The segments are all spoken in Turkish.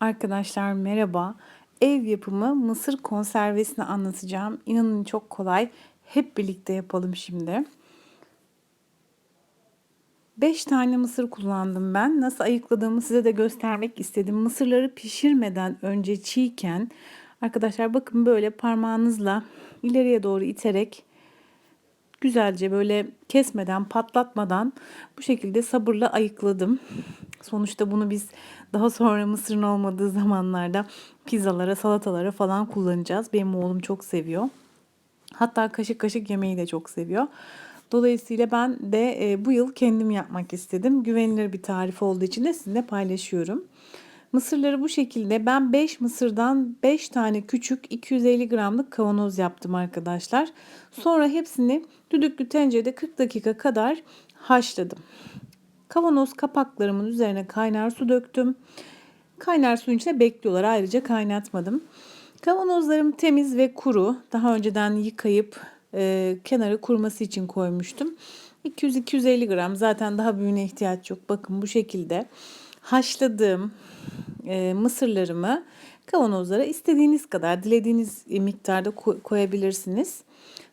Arkadaşlar merhaba. Ev yapımı mısır konservesini anlatacağım. İnanın çok kolay. Hep birlikte yapalım şimdi. 5 tane mısır kullandım ben. Nasıl ayıkladığımı size de göstermek istedim. Mısırları pişirmeden önce çiğken arkadaşlar bakın böyle parmağınızla ileriye doğru iterek güzelce böyle kesmeden, patlatmadan bu şekilde sabırla ayıkladım. Sonuçta bunu biz daha sonra mısırın olmadığı zamanlarda pizzalara, salatalara falan kullanacağız. Benim oğlum çok seviyor. Hatta kaşık kaşık yemeği de çok seviyor. Dolayısıyla ben de e, bu yıl kendim yapmak istedim. Güvenilir bir tarif olduğu için de sizinle paylaşıyorum. Mısırları bu şekilde ben 5 mısırdan 5 tane küçük 250 gramlık kavanoz yaptım arkadaşlar. Sonra hepsini düdüklü tencerede 40 dakika kadar haşladım. Kavanoz kapaklarımın üzerine kaynar su döktüm. Kaynar suyun içine bekliyorlar. Ayrıca kaynatmadım. Kavanozlarım temiz ve kuru. Daha önceden yıkayıp e, kenara kuruması için koymuştum. 200-250 gram zaten daha büyüğüne ihtiyaç yok. Bakın bu şekilde haşladığım e, mısırlarımı kavanozlara istediğiniz kadar dilediğiniz miktarda koyabilirsiniz.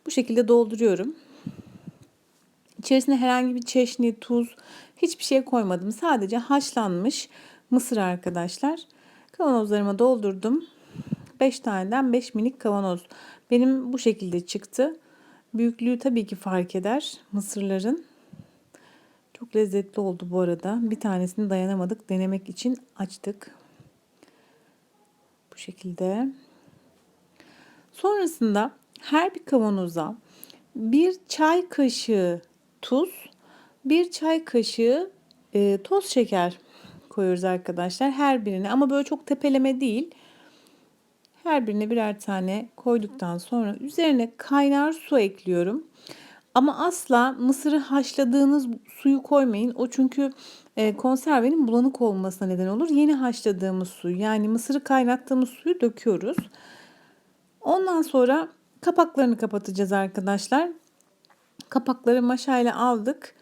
Bu şekilde dolduruyorum. İçerisine herhangi bir çeşni, tuz, hiçbir şey koymadım. Sadece haşlanmış mısır arkadaşlar. Kavanozlarıma doldurdum. 5 taneden 5 minik kavanoz. Benim bu şekilde çıktı. Büyüklüğü tabii ki fark eder mısırların. Çok lezzetli oldu bu arada. Bir tanesini dayanamadık. Denemek için açtık. Bu şekilde. Sonrasında her bir kavanoza bir çay kaşığı tuz, bir çay kaşığı e, toz şeker koyuyoruz arkadaşlar her birine ama böyle çok tepeleme değil. Her birine birer tane koyduktan sonra üzerine kaynar su ekliyorum. Ama asla mısırı haşladığınız suyu koymayın. O çünkü e, konservenin bulanık olmasına neden olur. Yeni haşladığımız suyu yani mısırı kaynattığımız suyu döküyoruz. Ondan sonra kapaklarını kapatacağız arkadaşlar. Kapakları maşayla aldık.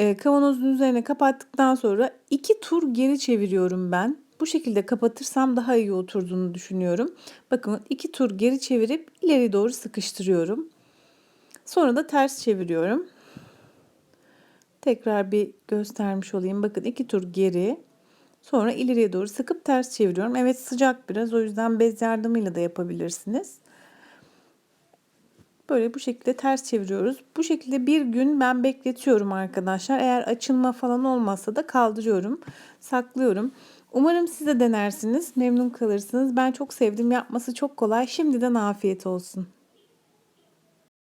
E, kavanozun üzerine kapattıktan sonra iki tur geri çeviriyorum ben. Bu şekilde kapatırsam daha iyi oturduğunu düşünüyorum. Bakın iki tur geri çevirip ileri doğru sıkıştırıyorum. Sonra da ters çeviriyorum. Tekrar bir göstermiş olayım. Bakın iki tur geri. Sonra ileriye doğru sıkıp ters çeviriyorum. Evet sıcak biraz o yüzden bez yardımıyla da yapabilirsiniz. Böyle bu şekilde ters çeviriyoruz. Bu şekilde bir gün ben bekletiyorum arkadaşlar. Eğer açılma falan olmazsa da kaldırıyorum. Saklıyorum. Umarım siz de denersiniz. Memnun kalırsınız. Ben çok sevdim. Yapması çok kolay. Şimdiden afiyet olsun.